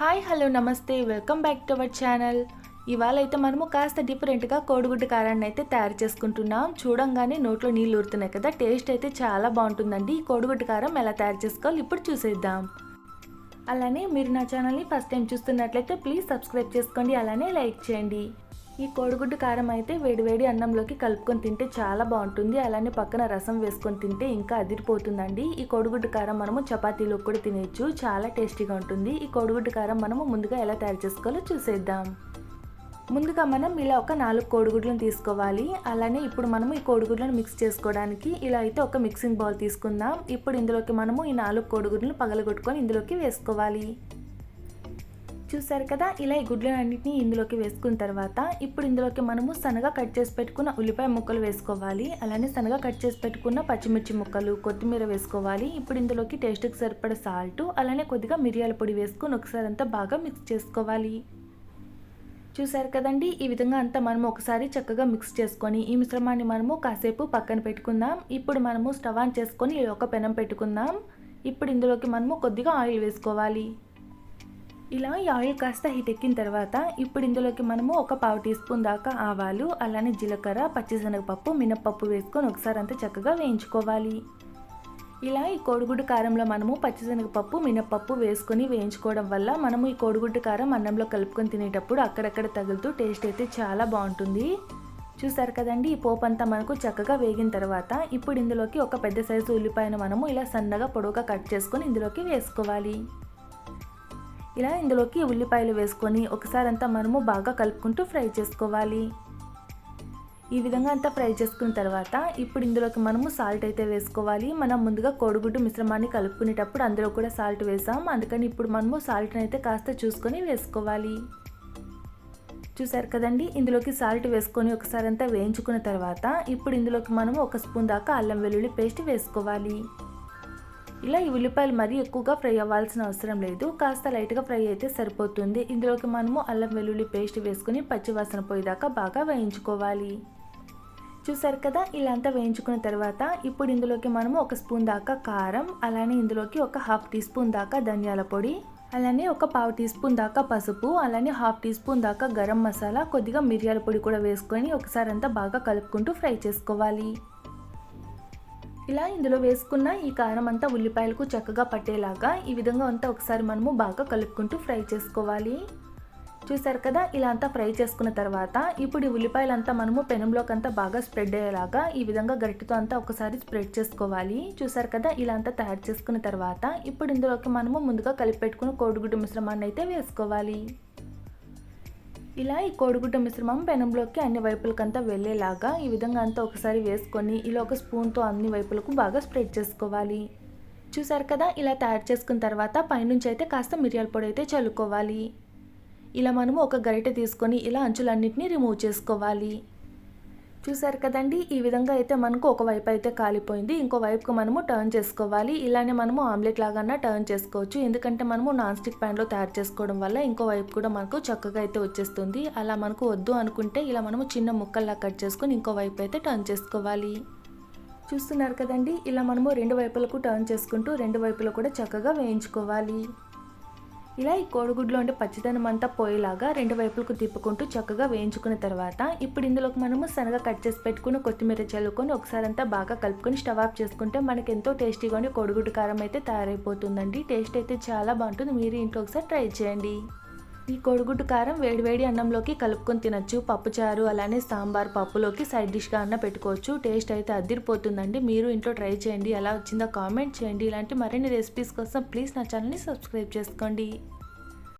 Hi hello నమస్తే welcome back to our channel. ఇవాళ అయితే మనము కాస్త డిఫరెంట్గా కోడిగుడ్డు కారాన్ని అయితే తయారు చేసుకుంటున్నాం. చూడంగానే నోట్లో నీళ్ళు ఊరుతున్నాయి కదా టేస్ట్ అయితే చాలా బాగుంటుందండి. ఈ కోడిగుడ్డు కారం ఎలా తయారు చేసుకోవాలి ఇప్పుడు చూసేద్దాం. అలానే మీరు నా ఛానల్ని ఫస్ట్ టైం చూస్తున్నట్లయితే ప్లీజ్ సబ్స్క్రైబ్ చేసుకోండి అలానే లైక్ చేయండి. ఈ కోడిగుడ్డు కారం అయితే వేడివేడి అన్నంలోకి కలుపుకొని తింటే చాలా బాగుంటుంది. అలానే పక్కన రసం వేసుకొని తింటే ఇంకా అదిరిపోతుందండి. ఈ కోడిగుడ్డు కారం మనము చపాతీలో కూడా తినేయచ్చు. చాలా టేస్టీగా ఉంటుంది. ఈ కోడిగుడ్డు కారం మనము ముందుగా ఎలా తయారు చేసుకోవాలో చూసేద్దాం. ముందుగా మనం ఇలా ఒక నాలుగు కోడిగుడ్లను తీసుకోవాలి. అలానే ఇప్పుడు మనము ఈ కోడిగుడ్లను మిక్స్ చేసుకోవడానికి ఇలా అయితే ఒక మిక్సింగ్ బౌల్ తీసుకుందాం. ఇప్పుడు ఇందులోకి మనము ఈ నాలుగు కోడిగుడ్లను పగలగొట్టుకొని ఇందులోకి వేసుకోవాలి. చూసారు కదా ఇలా ఈ గుడ్లన్నింటినీ ఇందులోకి వేసుకున్న తర్వాత ఇప్పుడు ఇందులోకి మనము సన్నగా కట్ చేసి పెట్టుకున్న ఉల్లిపాయ ముక్కలు వేసుకోవాలి. అలానే సన్నగా కట్ చేసి పెట్టుకున్న పచ్చిమిర్చి ముక్కలు కొత్తిమీర వేసుకోవాలి. ఇప్పుడు ఇందులోకి టేస్ట్కి సరిపడ సాల్ట్ అలానే కొద్దిగా మిరియాల పొడి వేసుకొని ఒకసారి అంతా బాగా మిక్స్ చేసుకోవాలి. చూసారు కదండి? ఈ విధంగా అంతా మనము ఒకసారి చక్కగా మిక్స్ చేసుకొని ఈ మిశ్రమాన్ని మనము కాసేపు పక్కన పెట్టుకుందాం. ఇప్పుడు మనము స్టవ్ ఆన్ చేసుకొని ఒక పెనం పెట్టుకుందాం. ఇప్పుడు ఇందులోకి మనము కొద్దిగా ఆయిల్ వేసుకోవాలి. ఇలా ఈ ఆయిల్ కాస్త హీట్ ఎక్కిన తర్వాత ఇప్పుడు ఇందులోకి మనము ఒక పావు టీ స్పూన్ దాకా ఆవాలు అలానే జీలకర్ర పచ్చిశనగపప్పు మినప్పప్పు వేసుకొని ఒకసారి అంతా చక్కగా వేయించుకోవాలి. ఇలా ఈ కోడిగుడ్డు కారంలో మనము పచ్చిశనగపప్పు మినప్పప్పు వేసుకొని వేయించుకోవడం వల్ల మనము ఈ కోడిగుడ్డు కారం అన్నంలో కలుపుకొని తినేటప్పుడు అక్కడక్కడ తగులుతూ టేస్ట్ అయితే చాలా బాగుంటుంది. చూసారు కదండి ఈ పోపు అంతా మనకు చక్కగా వేగిన తర్వాత ఇప్పుడు ఇందులోకి ఒక పెద్ద సైజు ఉల్లిపాయను మనము ఇలా సన్నగా పొడవుగా కట్ చేసుకొని ఇందులోకి వేసుకోవాలి. ఇలా ఇందులోకి ఉల్లిపాయలు వేసుకొని ఒకసారి అంతా మనము బాగా కలుపుకుంటూ ఫ్రై చేసుకోవాలి. ఈ విధంగా అంతా ఫ్రై చేసుకున్న తర్వాత ఇప్పుడు ఇందులోకి మనము సాల్ట్ అయితే వేసుకోవాలి. మనం ముందుగా కోడిగుడ్డు మిశ్రమాన్ని కలుపుకునేటప్పుడు అందులో కూడా సాల్ట్ వేసాం. అందుకని ఇప్పుడు మనము సాల్ట్ని అయితే కాస్త చూసుకొని వేసుకోవాలి. చూసారు కదండి? ఇందులోకి సాల్ట్ వేసుకొని ఒకసారి అంతా వేయించుకున్న తర్వాత ఇప్పుడు ఇందులోకి మనము ఒక స్పూన్ దాకా అల్లం వెల్లుల్లి పేస్ట్ వేసుకోవాలి. ఇలా ఈ ఉల్లిపాయలు మరీ ఎక్కువగా ఫ్రై అవ్వాల్సిన అవసరం లేదు. కాస్త లైట్గా ఫ్రై అయితే సరిపోతుంది. ఇందులోకి మనము అల్లం వెల్లుల్లి పేస్ట్ వేసుకుని పచ్చివాసన పోయేదాకా బాగా వేయించుకోవాలి. చూసారు కదా? ఇలా అంతా వేయించుకున్న తర్వాత ఇప్పుడు ఇందులోకి మనము ఒక స్పూన్ దాకా కారం అలానే ఇందులోకి ఒక హాఫ్ టీ స్పూన్ దాకా ధనియాల పొడి అలానే ఒక పావు టీ స్పూన్ దాకా పసుపు అలానే హాఫ్ టీ స్పూన్ దాకా గరం మసాలా కొద్దిగా మిరియాల పొడి కూడా వేసుకొని ఒకసారి అంతా బాగా కలుపుకుంటూ ఫ్రై చేసుకోవాలి. ఇలా ఇందులో వేసుకున్న ఈ కారం అంతా ఉల్లిపాయలకు చక్కగా పట్టేలాగా ఈ విధంగా అంతా ఒకసారి మనము బాగా కలుపుకుంటూ ఫ్రై చేసుకోవాలి. చూసారు కదా? ఇలా అంతా ఫ్రై చేసుకున్న తర్వాత ఇప్పుడు ఈ ఉల్లిపాయలంతా మనము పెనంలోకి అంతా బాగా స్ప్రెడ్ అయ్యేలాగా ఈ విధంగా గరిటెతో అంతా ఒకసారి స్ప్రెడ్ చేసుకోవాలి. చూసారు కదా? ఇలా అంతా తయారు చేసుకున్న తర్వాత ఇప్పుడు ఇందులోకి మనము ముందుగా కలిపి పెట్టుకున్న కోడిగుడ్డు మిశ్రమాన్ని అయితే వేసుకోవాలి. ఇలా ఈ కోడిగుడ్డ మిశ్రమం పెనంలోకి అన్ని వైపులకంతా వెళ్ళేలాగా ఈ విధంగా అంతా ఒకసారి వేసుకొని ఇలా ఒక స్పూన్తో అన్ని వైపులకు బాగా స్ప్రెడ్ చేసుకోవాలి. చూసారు కదా? ఇలా తయారు చేసుకున్న తర్వాత పైనుంచి అయితే కాస్త మిరియాల పొడి అయితే చల్లుకోవాలి. ఇలా మనము ఒక గరిటె తీసుకొని ఇలా అంచులన్నింటినీ రిమూవ్ చేసుకోవాలి. చూసారు కదండి ఈ విధంగా అయితే మనకు ఒక వైపు అయితే కాలిపోయింది. ఇంకో వైపుకు మనము టర్న్ చేసుకోవాలి. ఇలానే మనము ఆమ్లెట్ లాగా టర్న్ చేసుకోవచ్చు. ఎందుకంటే మనము నాన్ స్టిక్ ప్యాన్లో తయారు చేసుకోవడం వల్ల ఇంకో వైపు కూడా మనకు చక్కగా అయితే వచ్చేస్తుంది. అలా మనకు వద్దు అనుకుంటే ఇలా మనము చిన్న ముక్కల్లా కట్ చేసుకొని ఇంకో వైపు అయితే టర్న్ చేసుకోవాలి. చూస్తున్నారు కదండి ఇలా మనము రెండు వైపులకు టర్న్ చేసుకుంటూ రెండు వైపులు కూడా చక్కగా వేయించుకోవాలి. ఇలా ఈ కోడిగుడ్లో ఉండే పచ్చిదనం అంతా పోయేలాగా రెండు వైపులకు తిప్పుకుంటూ చక్కగా వేయించుకున్న తర్వాత ఇప్పుడు ఇందులోకి మనము సన్నగా కట్ చేసి పెట్టుకుని కొత్తిమీర చల్లుకొని ఒకసారి అంతా బాగా కలుపుకొని స్టవ్ ఆఫ్ చేసుకుంటే మనకి ఎంతో టేస్టీగా ఉండే కోడిగుడ్డు కారం అయితే తయారైపోతుందండి. టేస్ట్ అయితే చాలా బాగుంటుంది. మీరు ఇంట్లో ఒకసారి ట్రై చేయండి. ఈ కోడిగుడ్డు కారం వేడివేడి అన్నంలోకి కలుపుకొని తినచ్చు. పప్పుచారు అలానే సాంబార్ పప్పులోకి సైడ్ డిష్గా అన్న పెట్టుకోవచ్చు. టేస్ట్ అయితే అదిరిపోతుందండి. మీరు ఇంట్లో ట్రై చేయండి. ఎలా వచ్చిందో కామెంట్ చేయండి. ఇలాంటి మరిన్ని రెసిపీస్ కోసం ప్లీజ్ నా ఛానల్ని సబ్స్క్రైబ్ చేసుకోండి.